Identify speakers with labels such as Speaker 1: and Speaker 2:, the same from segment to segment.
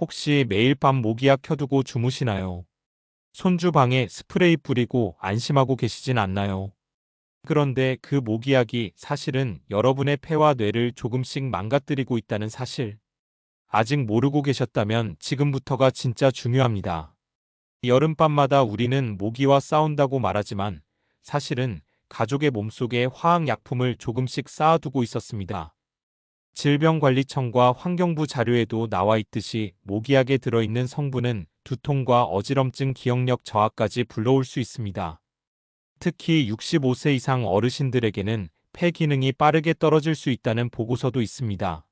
Speaker 1: 혹시 매일 밤 모기약 켜두고 주무시나요? 손주 방에 스프레이 뿌리고 안심하고 계시진 않나요? 그런데 그 모기약이 사실은 여러분의 폐와 뇌를 조금씩 망가뜨리고 있다는 사실. 아직 모르고 계셨다면 지금부터가 진짜 중요합니다. 여름밤마다 우리는 모기와 싸운다고 말하지만 사실은 가족의 몸속에 화학약품을 조금씩 쌓아두고 있었습니다. 질병관리청과 환경부 자료에도 나와 있듯이 모기약에 들어있는 성분은 두통과 어지럼증 기억력 저하까지 불러올 수 있습니다. 특히 65세 이상 어르신들에게는 폐 기능이 빠르게 떨어질 수 있다는 보고서도 있습니다.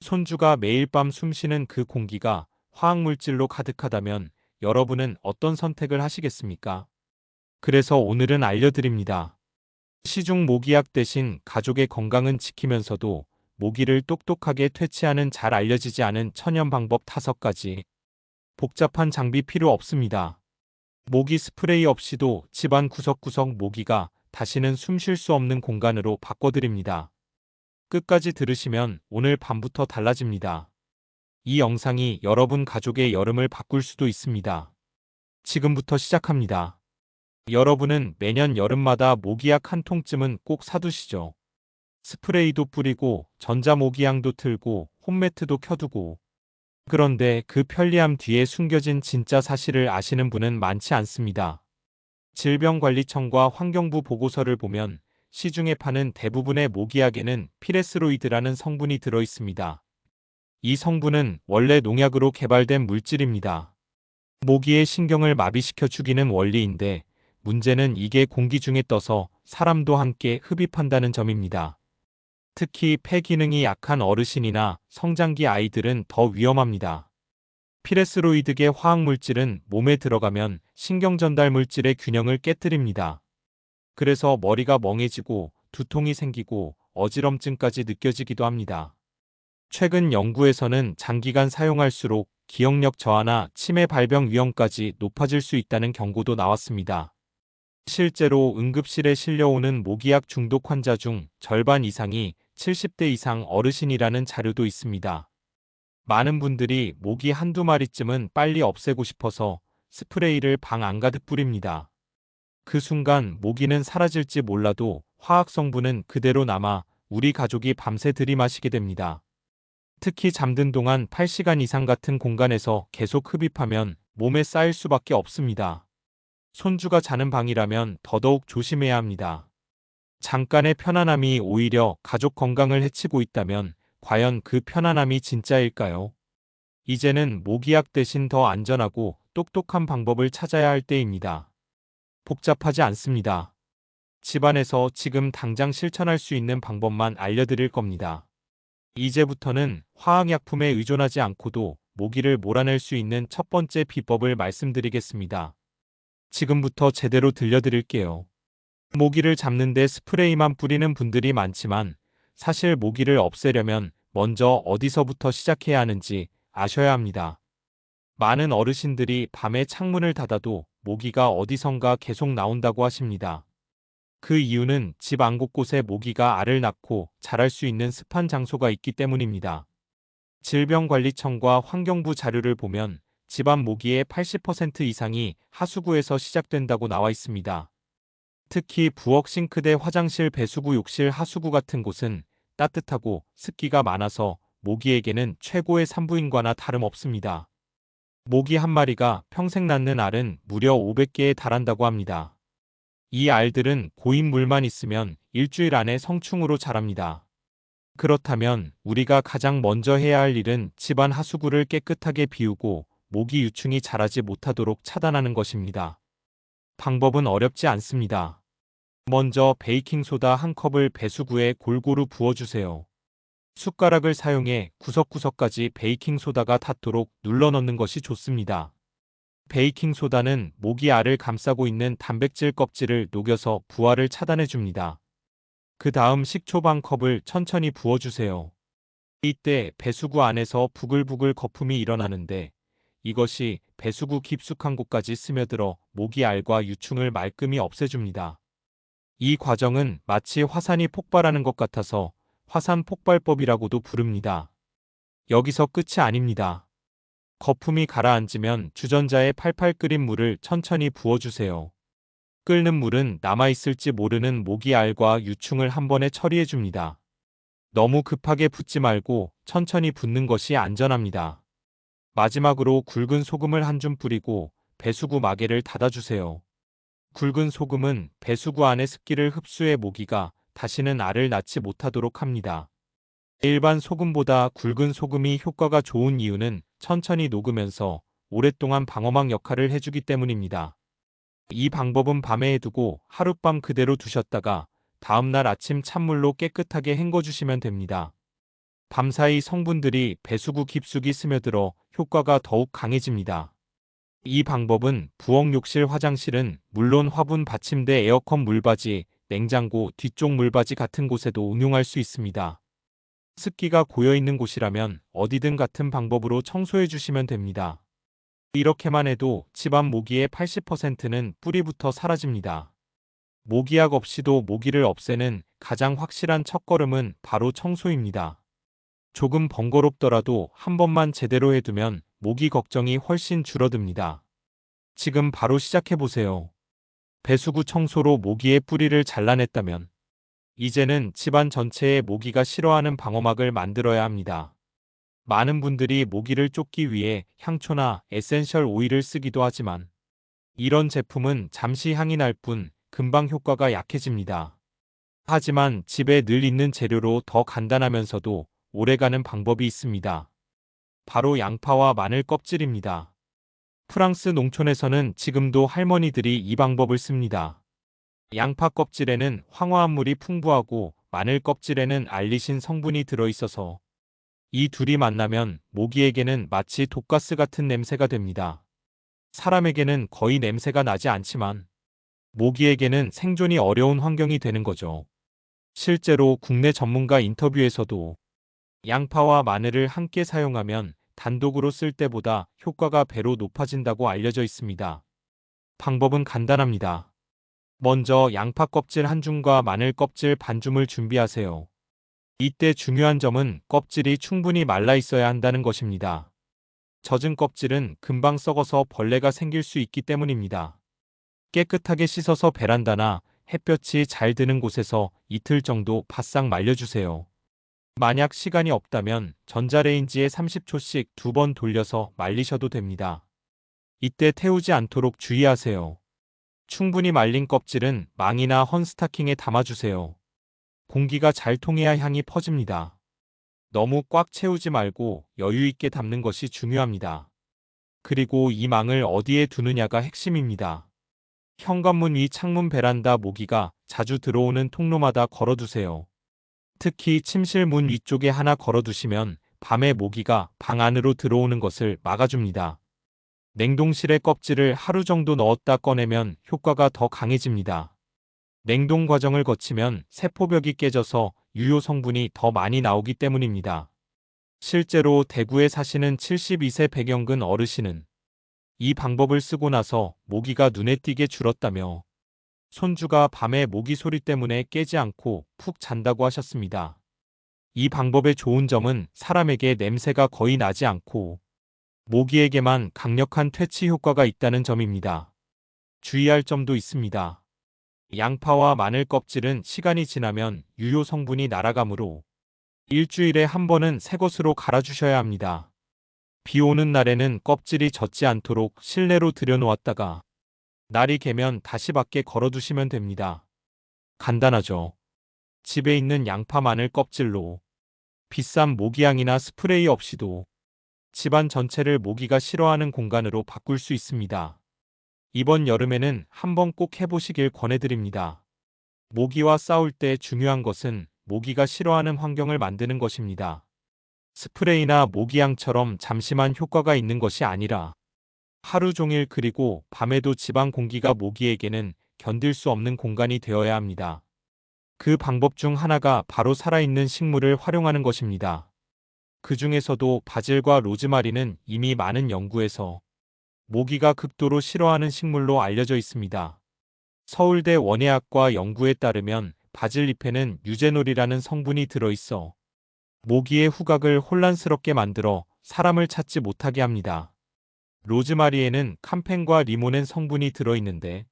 Speaker 1: 손주가 매일 밤 숨쉬는 그 공기가 화학물질로 가득하다면 여러분은 어떤 선택을 하시겠습니까? 그래서 오늘은 알려드립니다. 시중 모기약 대신 가족의 건강은 지키면서도 모기를 똑똑하게 퇴치하는 잘 알려지지 않은 천연 방법 가지. 복잡한 장비 필요 없습니다. 모기 스프레이 없이도 집안 구석구석 모기가 다시는 숨 쉴 수 없는 공간으로 바꿔드립니다. 끝까지 들으시면 오늘 밤부터 달라집니다. 이 영상이 여러분 가족의 여름을 바꿀 수도 있습니다. 지금부터 시작합니다. 여러분은 매년 여름마다 모기약 한 통쯤은 꼭 사두시죠. 스프레이도 뿌리고 전자모기향도 틀고 홈매트도 켜두고 그런데 그 편리함 뒤에 숨겨진 진짜 사실을 아시는 분은 많지 않습니다. 질병관리청과 환경부 보고서를 보면 시중에 파는 대부분의 모기약에는 피레스로이드라는 성분이 들어 있습니다. 이 성분은 원래 농약으로 개발된 물질입니다. 모기의 신경을 마비시켜 죽이는 원리인데 문제는 이게 공기 중에 떠서 사람도 함께 흡입한다는 점입니다. 특히 폐 기능이 약한 어르신이나 성장기 아이들은 더 위험합니다. 피레스로이드계 화학물질은 몸에 들어가면 신경전달 물질의 균형을 깨뜨립니다. 그래서 머리가 멍해지고 두통이 생기고 어지럼증까지 느껴지기도 합니다. 최근 연구에서는 장기간 사용할수록 기억력 저하나 치매 발병 위험까지 높아질 수 있다는 경고도 나왔습니다. 실제로 응급실에 실려오는 모기약 중독 환자 중 절반 이상이 70대 이상 어르신이라는 자료도 있습니다. 많은 분들이 모기 한두 마리쯤은 빨리 없애고 싶어서 스프레이를 방 안 가득 뿌립니다. 그 순간 모기는 사라질지 몰라도 화학 성분은 그대로 남아 우리 가족이 밤새 들이마시게 됩니다. 특히 잠든 동안 8시간 이상 같은 공간에서 계속 흡입하면 몸에 쌓일 수밖에 없습니다. 손주가 자는 방이라면 더더욱 조심해야 합니다. 잠깐의 편안함이 오히려 가족 건강을 해치고 있다면 과연 그 편안함이 진짜일까요? 이제는 모기약 대신 더 안전하고 똑똑한 방법을 찾아야 할 때입니다. 복잡하지 않습니다. 집안에서 지금 당장 실천할 수 있는 방법만 알려드릴 겁니다. 이제부터는 화학약품에 의존하지 않고도 모기를 몰아낼 수 있는 첫 번째 비법을 말씀드리겠습니다. 지금부터 제대로 들려드릴게요. 모기를 잡는데 스프레이만 뿌리는 분들이 많지만 사실 모기를 없애려면 먼저 어디서부터 시작해야 하는지 아셔야 합니다. 많은 어르신들이 밤에 창문을 닫아도 모기가 어디선가 계속 나온다고 하십니다. 그 이유는 집 안 곳곳에 모기가 알을 낳고 자랄 수 있는 습한 장소가 있기 때문입니다. 질병관리청과 환경부 자료를 보면 집안 모기의 80% 이상이 하수구에서 시작된다고 나와 있습니다. 특히 부엌 싱크대 화장실 배수구 욕실 하수구 같은 곳은 따뜻하고 습기가 많아서 모기에게는 최고의 산부인과나 다름없습니다. 모기 한 마리가 평생 낳는 알은 무려 500개에 달한다고 합니다. 이 알들은 고인 물만 있으면 일주일 안에 성충으로 자랍니다. 그렇다면 우리가 가장 먼저 해야 할 일은 집안 하수구를 깨끗하게 비우고 모기 유충이 자라지 못하도록 차단하는 것입니다. 방법은 어렵지 않습니다. 먼저 베이킹소다 한 컵을 배수구에 골고루 부어주세요. 숟가락을 사용해 구석구석까지 베이킹소다가 닿도록 눌러 넣는 것이 좋습니다. 베이킹소다는 모기 알을 감싸고 있는 단백질 껍질을 녹여서 부화를 차단해 줍니다. 그 다음 식초 반 컵을 천천히 부어주세요. 이때 배수구 안에서 부글부글 거품이 일어나는데 이것이 배수구 깊숙한 곳까지 스며들어 모기 알과 유충을 말끔히 없애줍니다. 이 과정은 마치 화산이 폭발하는 것 같아서 화산 폭발법이라고도 부릅니다. 여기서 끝이 아닙니다. 거품이 가라앉으면 주전자에 팔팔 끓인 물을 천천히 부어주세요. 끓는 물은 남아있을지 모르는 모기 알과 유충을 한 번에 처리해 줍니다. 너무 급하게 붓지 말고 천천히 붓는 것이 안전합니다. 마지막으로 굵은 소금을 한 줌 뿌리고 배수구 마개를 닫아주세요. 굵은 소금은 배수구 안의 습기를 흡수해 모기가 다시는 알을 낳지 못하도록 합니다. 일반 소금보다 굵은 소금이 효과가 좋은 이유는 천천히 녹으면서 오랫동안 방어막 역할을 해주기 때문입니다. 이 방법은 밤에 해두고 하룻밤 그대로 두셨다가 다음날 아침 찬물로 깨끗하게 헹궈주시면 됩니다. 밤사이 성분들이 배수구 깊숙이 스며들어 효과가 더욱 강해집니다. 이 방법은 부엌 욕실 화장실은 물론 화분 받침대 에어컨 물받이, 냉장고 뒤쪽 물받이 같은 곳에도 응용할 수 있습니다. 습기가 고여있는 곳이라면 어디든 같은 방법으로 청소해 주시면 됩니다. 이렇게만 해도 집안 모기의 80%는 뿌리부터 사라집니다. 모기약 없이도 모기를 없애는 가장 확실한 첫걸음은 바로 청소입니다. 조금 번거롭더라도 한 번만 제대로 해두면 모기 걱정이 훨씬 줄어듭니다. 지금 바로 시작해보세요. 배수구 청소로 모기의 뿌리를 잘라냈다면 이제는 집안 전체에 모기가 싫어하는 방어막을 만들어야 합니다. 많은 분들이 모기를 쫓기 위해 향초나 에센셜 오일을 쓰기도 하지만 이런 제품은 잠시 향이 날 뿐 금방 효과가 약해집니다. 하지만 집에 늘 있는 재료로 더 간단하면서도 오래가는 방법이 있습니다. 바로 양파와 마늘 껍질입니다. 프랑스 농촌에서는 지금도 할머니들이 이 방법을 씁니다. 양파 껍질에는 황화합물이 풍부하고 마늘 껍질에는 알리신 성분이 들어있어서 이 둘이 만나면 모기에게는 마치 독가스 같은 냄새가 됩니다. 사람에게는 거의 냄새가 나지 않지만 모기에게는 생존이 어려운 환경이 되는 거죠. 실제로 국내 전문가 인터뷰에서도 양파와 마늘을 함께 사용하면 단독으로 쓸 때보다 효과가 배로 높아진다고 알려져 있습니다. 방법은 간단합니다. 먼저 양파 껍질 한 줌과 마늘 껍질 반 줌을 준비하세요. 이때 중요한 점은 껍질이 충분히 말라 있어야 한다는 것입니다. 젖은 껍질은 금방 썩어서 벌레가 생길 수 있기 때문입니다. 깨끗하게 씻어서 베란다나 햇볕이 잘 드는 곳에서 이틀 정도 바싹 말려주세요. 만약 시간이 없다면 전자레인지에 30초씩 두 번 돌려서 말리셔도 됩니다. 이때 태우지 않도록 주의하세요. 충분히 말린 껍질은 망이나 헌 스타킹에 담아주세요. 공기가 잘 통해야 향이 퍼집니다. 너무 꽉 채우지 말고 여유 있게 담는 것이 중요합니다. 그리고 이 망을 어디에 두느냐가 핵심입니다. 현관문 위 창문 베란다 모기가 자주 들어오는 통로마다 걸어두세요. 특히 침실 문 위쪽에 하나 걸어두시면 밤에 모기가 방 안으로 들어오는 것을 막아줍니다. 냉동실에 껍질을 하루 정도 넣었다 꺼내면 효과가 더 강해집니다. 냉동 과정을 거치면 세포벽이 깨져서 유효 성분이 더 많이 나오기 때문입니다. 실제로 대구에 사시는 72세 백영근 어르신은 이 방법을 쓰고 나서 모기가 눈에 띄게 줄었다며 손주가 밤에 모기 소리 때문에 깨지 않고 푹 잔다고 하셨습니다. 이 방법의 좋은 점은 사람에게 냄새가 거의 나지 않고 모기에게만 강력한 퇴치 효과가 있다는 점입니다. 주의할 점도 있습니다. 양파와 마늘 껍질은 시간이 지나면 유효 성분이 날아가므로 일주일에 한 번은 새 것으로 갈아주셔야 합니다. 비 오는 날에는 껍질이 젖지 않도록 실내로 들여놓았다가 날이 개면 다시 밖에 걸어두시면 됩니다. 간단하죠. 집에 있는 양파 마늘 껍질로 비싼 모기향이나 스프레이 없이도 집안 전체를 모기가 싫어하는 공간으로 바꿀 수 있습니다. 이번 여름에는 한번 꼭 해보시길 권해드립니다. 모기와 싸울 때 중요한 것은 모기가 싫어하는 환경을 만드는 것입니다. 스프레이나 모기향처럼 잠시만 효과가 있는 것이 아니라 하루 종일 그리고 밤에도 집안 공기가 모기에게는 견딜 수 없는 공간이 되어야 합니다. 그 방법 중 하나가 바로 살아있는 식물을 활용하는 것입니다. 그 중에서도 바질과 로즈마리는 이미 많은 연구에서 모기가 극도로 싫어하는 식물로 알려져 있습니다. 서울대 원예학과 연구에 따르면 바질 잎에는 유제놀이라는 성분이 들어있어 모기의 후각을 혼란스럽게 만들어 사람을 찾지 못하게 합니다. 로즈마리에는 캄펜과 리모넨 성분이 들어있는데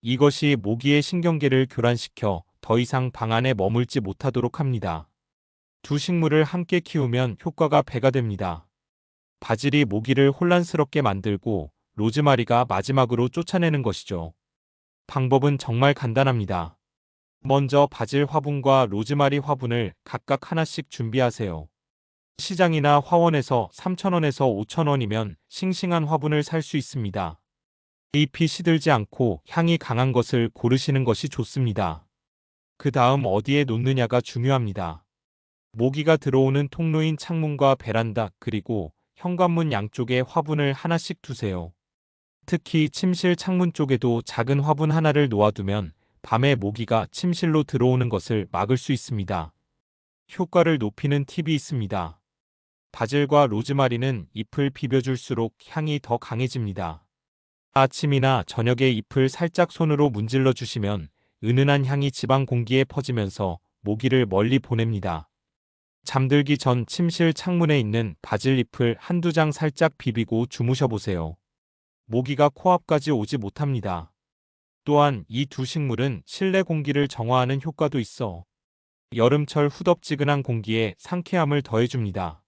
Speaker 1: 이것이 모기의 신경계를 교란시켜 더 이상 방 안에 머물지 못하도록 합니다. 두 식물을 함께 키우면 효과가 배가 됩니다. 바질이 모기를 혼란스럽게 만들고 로즈마리가 마지막으로 쫓아내는 것이죠. 방법은 정말 간단합니다. 먼저 바질 화분과 로즈마리 화분을 각각 하나씩 준비하세요. 시장이나 화원에서 3,000원에서 5,000원이면 싱싱한 화분을 살 수 있습니다. 잎이 시들지 않고 향이 강한 것을 고르시는 것이 좋습니다. 그 다음 어디에 놓느냐가 중요합니다. 모기가 들어오는 통로인 창문과 베란다 그리고 현관문 양쪽에 화분을 하나씩 두세요. 특히 침실 창문 쪽에도 작은 화분 하나를 놓아두면 밤에 모기가 침실로 들어오는 것을 막을 수 있습니다. 효과를 높이는 팁이 있습니다. 바질과 로즈마리는 잎을 비벼줄수록 향이 더 강해집니다. 아침이나 저녁에 잎을 살짝 손으로 문질러 주시면 은은한 향이 지방 공기에 퍼지면서 모기를 멀리 보냅니다. 잠들기 전 침실 창문에 있는 바질 잎을 한두 장 살짝 비비고 주무셔 보세요. 모기가 코앞까지 오지 못합니다. 또한 이 두 식물은 실내 공기를 정화하는 효과도 있어 여름철 후덥지근한 공기에 상쾌함을 더해줍니다.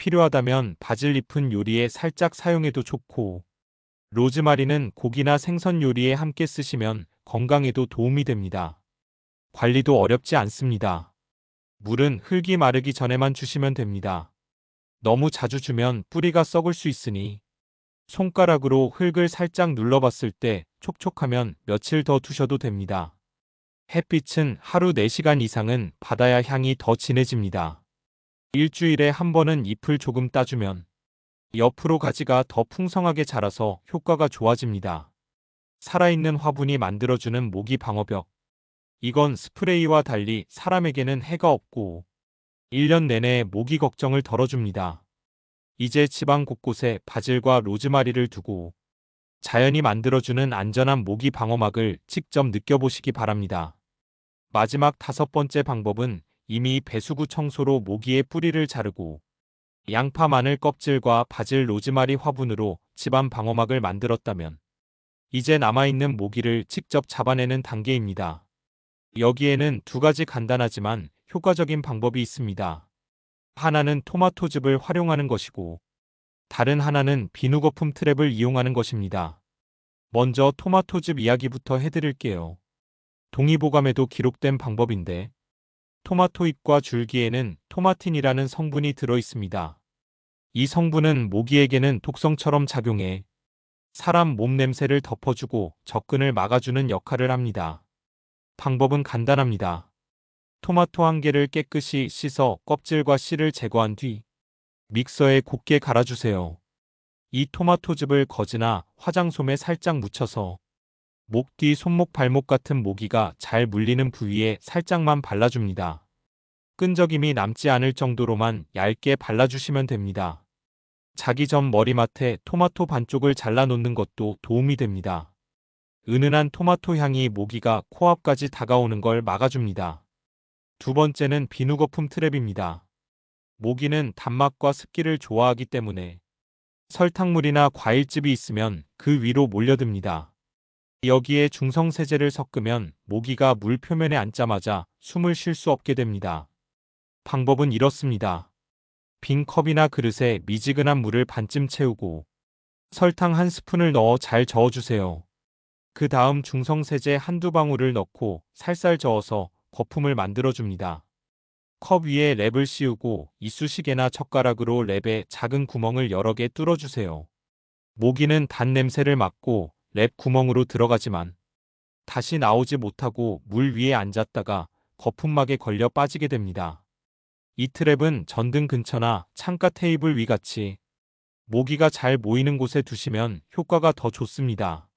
Speaker 1: 필요하다면 바질 잎은 요리에 살짝 사용해도 좋고 로즈마리는 고기나 생선 요리에 함께 쓰시면 건강에도 도움이 됩니다. 관리도 어렵지 않습니다. 물은 흙이 마르기 전에만 주시면 됩니다. 너무 자주 주면 뿌리가 썩을 수 있으니 손가락으로 흙을 살짝 눌러봤을 때 촉촉하면 며칠 더 두셔도 됩니다. 햇빛은 하루 4시간 이상은 받아야 향이 더 진해집니다. 일주일에 한 번은 잎을 조금 따주면 옆으로 가지가 더 풍성하게 자라서 효과가 좋아집니다. 살아있는 화분이 만들어주는 모기 방어벽. 이건 스프레이와 달리 사람에게는 해가 없고 1년 내내 모기 걱정을 덜어줍니다. 이제 집안 곳곳에 바질과 로즈마리를 두고 자연이 만들어주는 안전한 모기 방어막을 직접 느껴보시기 바랍니다. 마지막 다섯 번째 방법은 이미 배수구 청소로 모기의 뿌리를 자르고 양파 마늘 껍질과 바질 로즈마리 화분으로 집안 방어막을 만들었다면 이제 남아있는 모기를 직접 잡아내는 단계입니다. 여기에는 두 가지 간단하지만 효과적인 방법이 있습니다. 하나는 토마토즙을 활용하는 것이고 다른 하나는 비누 거품 트랩을 이용하는 것입니다. 먼저 토마토즙 이야기부터 해드릴게요. 동의보감에도 기록된 방법인데 토마토 잎과 줄기에는 토마틴이라는 성분이 들어 있습니다. 이 성분은 모기에게는 독성처럼 작용해 사람 몸 냄새를 덮어주고 접근을 막아주는 역할을 합니다. 방법은 간단합니다. 토마토 한 개를 깨끗이 씻어 껍질과 씨를 제거한 뒤 믹서에 곱게 갈아주세요. 이 토마토즙을 거즈나 화장솜에 살짝 묻혀서 목 뒤 손목 발목 같은 모기가 잘 물리는 부위에 살짝만 발라줍니다. 끈적임이 남지 않을 정도로만 얇게 발라주시면 됩니다. 자기 전 머리맡에 토마토 반쪽을 잘라 놓는 것도 도움이 됩니다. 은은한 토마토 향이 모기가 코앞까지 다가오는 걸 막아줍니다. 두 번째는 비누 거품 트랩입니다. 모기는 단맛과 습기를 좋아하기 때문에 설탕물이나 과일즙이 있으면 그 위로 몰려듭니다. 여기에 중성세제를 섞으면 모기가 물 표면에 앉자마자 숨을 쉴 수 없게 됩니다. 방법은 이렇습니다. 빈 컵이나 그릇에 미지근한 물을 반쯤 채우고 설탕 한 스푼을 넣어 잘 저어주세요. 그 다음 중성세제 한두 방울을 넣고 살살 저어서 거품을 만들어줍니다. 컵 위에 랩을 씌우고 이쑤시개나 젓가락으로 랩에 작은 구멍을 여러 개 뚫어주세요. 모기는 단 냄새를 맡고 랩 구멍으로 들어가지만 다시 나오지 못하고 물 위에 앉았다가 거품막에 걸려 빠지게 됩니다. 이 트랩은 전등 근처나 창가 테이블 위 같이 모기가 잘 모이는 곳에 두시면 효과가 더 좋습니다.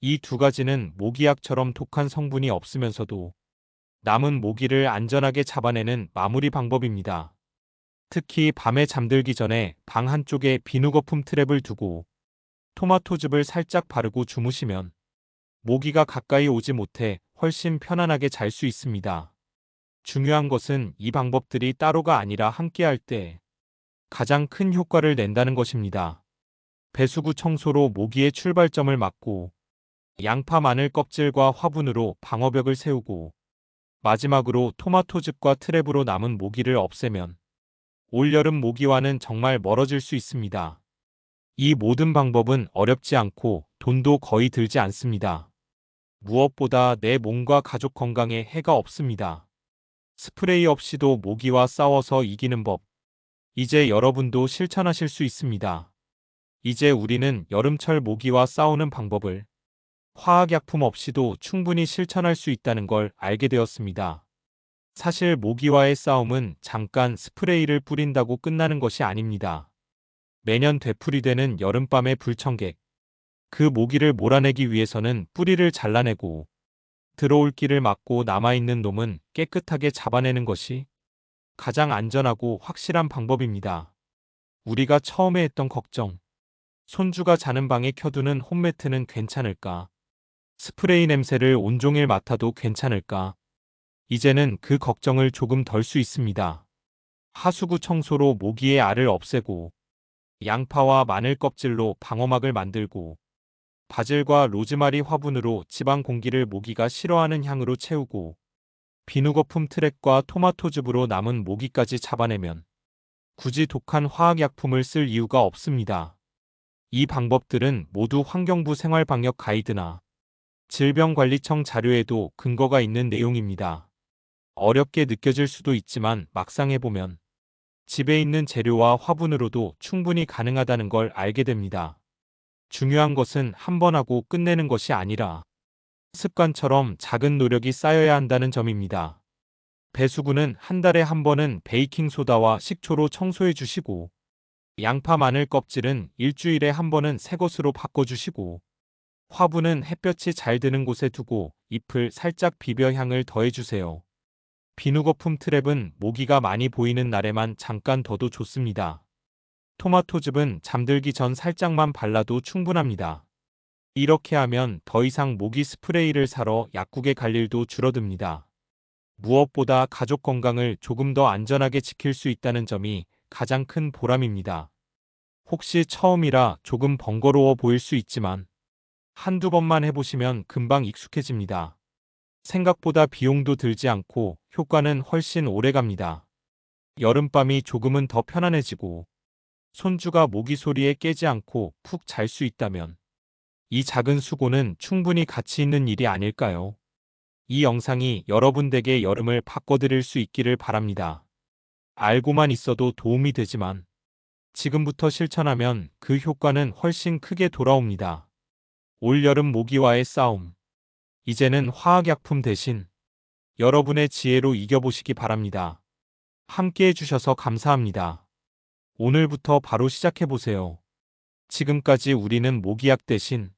Speaker 1: 이 두 가지는 모기약처럼 독한 성분이 없으면서도 남은 모기를 안전하게 잡아내는 마무리 방법입니다. 특히 밤에 잠들기 전에 방 한쪽에 비누 거품 트랩을 두고 토마토즙을 살짝 바르고 주무시면 모기가 가까이 오지 못해 훨씬 편안하게 잘 수 있습니다. 중요한 것은 이 방법들이 따로가 아니라 함께할 때 가장 큰 효과를 낸다는 것입니다. 배수구 청소로 모기의 출발점을 막고 양파 마늘 껍질과 화분으로 방어벽을 세우고 마지막으로 토마토즙과 트랩으로 남은 모기를 없애면 올여름 모기와는 정말 멀어질 수 있습니다. 이 모든 방법은 어렵지 않고 돈도 거의 들지 않습니다. 무엇보다 내 몸과 가족 건강에 해가 없습니다. 스프레이 없이도 모기와 싸워서 이기는 법. 이제 여러분도 실천하실 수 있습니다. 이제 우리는 여름철 모기와 싸우는 방법을 화학약품 없이도 충분히 실천할 수 있다는 걸 알게 되었습니다. 사실 모기와의 싸움은 잠깐 스프레이를 뿌린다고 끝나는 것이 아닙니다. 매년 되풀이 되는 여름밤의 불청객. 그 모기를 몰아내기 위해서는 뿌리를 잘라내고 들어올 길을 막고 남아있는 놈은 깨끗하게 잡아내는 것이 가장 안전하고 확실한 방법입니다. 우리가 처음에 했던 걱정. 손주가 자는 방에 켜두는 홈매트는 괜찮을까? 스프레이 냄새를 온종일 맡아도 괜찮을까? 이제는 그 걱정을 조금 덜 수 있습니다. 하수구 청소로 모기의 알을 없애고 양파와 마늘 껍질로 방어막을 만들고 바질과 로즈마리 화분으로 지방 공기를 모기가 싫어하는 향으로 채우고 비누 거품 트랙과 토마토즙으로 남은 모기까지 잡아내면 굳이 독한 화학약품을 쓸 이유가 없습니다. 이 방법들은 모두 환경부 생활방역 가이드나 질병관리청 자료에도 근거가 있는 내용입니다. 어렵게 느껴질 수도 있지만 막상 해보면 집에 있는 재료와 화분으로도 충분히 가능하다는 걸 알게 됩니다. 중요한 것은 한 번 하고 끝내는 것이 아니라 습관처럼 작은 노력이 쌓여야 한다는 점입니다. 배수구는 한 달에 한 번은 베이킹소다와 식초로 청소해 주시고 양파 마늘 껍질은 일주일에 한 번은 새 것으로 바꿔주시고 화분은 햇볕이 잘 드는 곳에 두고 잎을 살짝 비벼 향을 더해주세요. 비누거품 트랩은 모기가 많이 보이는 날에만 잠깐 둬도 좋습니다. 토마토즙은 잠들기 전 살짝만 발라도 충분합니다. 이렇게 하면 더 이상 모기 스프레이를 사러 약국에 갈 일도 줄어듭니다. 무엇보다 가족 건강을 조금 더 안전하게 지킬 수 있다는 점이 가장 큰 보람입니다. 혹시 처음이라 조금 번거로워 보일 수 있지만 한두 번만 해보시면 금방 익숙해집니다. 생각보다 비용도 들지 않고 효과는 훨씬 오래 갑니다. 여름밤이 조금은 더 편안해지고 손주가 모기 소리에 깨지 않고 푹 잘 수 있다면 이 작은 수고는 충분히 가치 있는 일이 아닐까요? 이 영상이 여러분 댁의 여름을 바꿔드릴 수 있기를 바랍니다. 알고만 있어도 도움이 되지만 지금부터 실천하면 그 효과는 훨씬 크게 돌아옵니다. 올여름 모기와의 싸움. 이제는 화학약품 대신 여러분의 지혜로 이겨보시기 바랍니다. 함께 해주셔서 감사합니다. 오늘부터 바로 시작해보세요. 지금까지 우리는 모기약 대신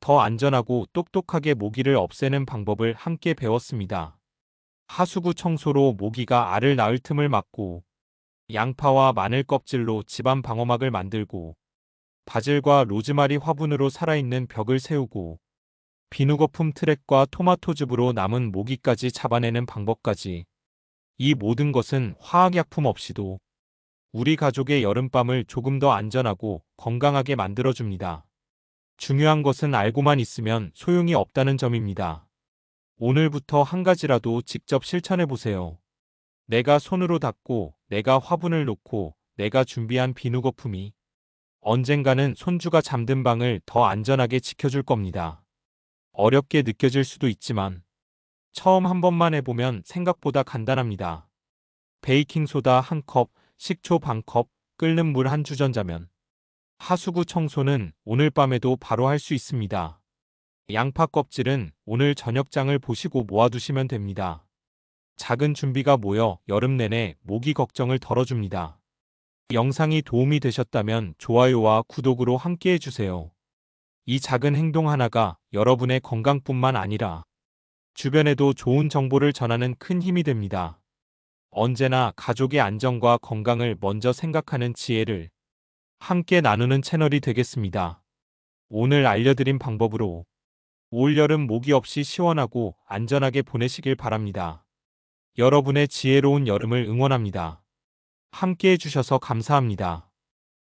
Speaker 1: 더 안전하고 똑똑하게 모기를 없애는 방법을 함께 배웠습니다. 하수구 청소로 모기가 알을 낳을 틈을 막고 양파와 마늘 껍질로 집안 방어막을 만들고 바질과 로즈마리 화분으로 살아있는 벽을 세우고 비누거품 트랙과 토마토즙으로 남은 모기까지 잡아내는 방법까지 이 모든 것은 화학약품 없이도 우리 가족의 여름밤을 조금 더 안전하고 건강하게 만들어줍니다. 중요한 것은 알고만 있으면 소용이 없다는 점입니다. 오늘부터 한 가지라도 직접 실천해 보세요. 내가 손으로 닦고, 내가 화분을 놓고, 내가 준비한 비누 거품이 언젠가는 손주가 잠든 방을 더 안전하게 지켜줄 겁니다. 어렵게 느껴질 수도 있지만 처음 한 번만 해보면 생각보다 간단합니다. 베이킹소다 한 컵, 식초 반 컵, 끓는 물 한 주전자면 하수구 청소는 오늘 밤에도 바로 할 수 있습니다. 양파 껍질은 오늘 저녁장을 보시고 모아두시면 됩니다. 작은 준비가 모여 여름 내내 모기 걱정을 덜어줍니다. 영상이 도움이 되셨다면 좋아요와 구독으로 함께 해주세요. 이 작은 행동 하나가 여러분의 건강뿐만 아니라 주변에도 좋은 정보를 전하는 큰 힘이 됩니다. 언제나 가족의 안전과 건강을 먼저 생각하는 지혜를 함께 나누는 채널이 되겠습니다. 오늘 알려드린 방법으로 올여름 모기 없이 시원하고 안전하게 보내시길 바랍니다. 여러분의 지혜로운 여름을 응원합니다. 함께 해주셔서 감사합니다.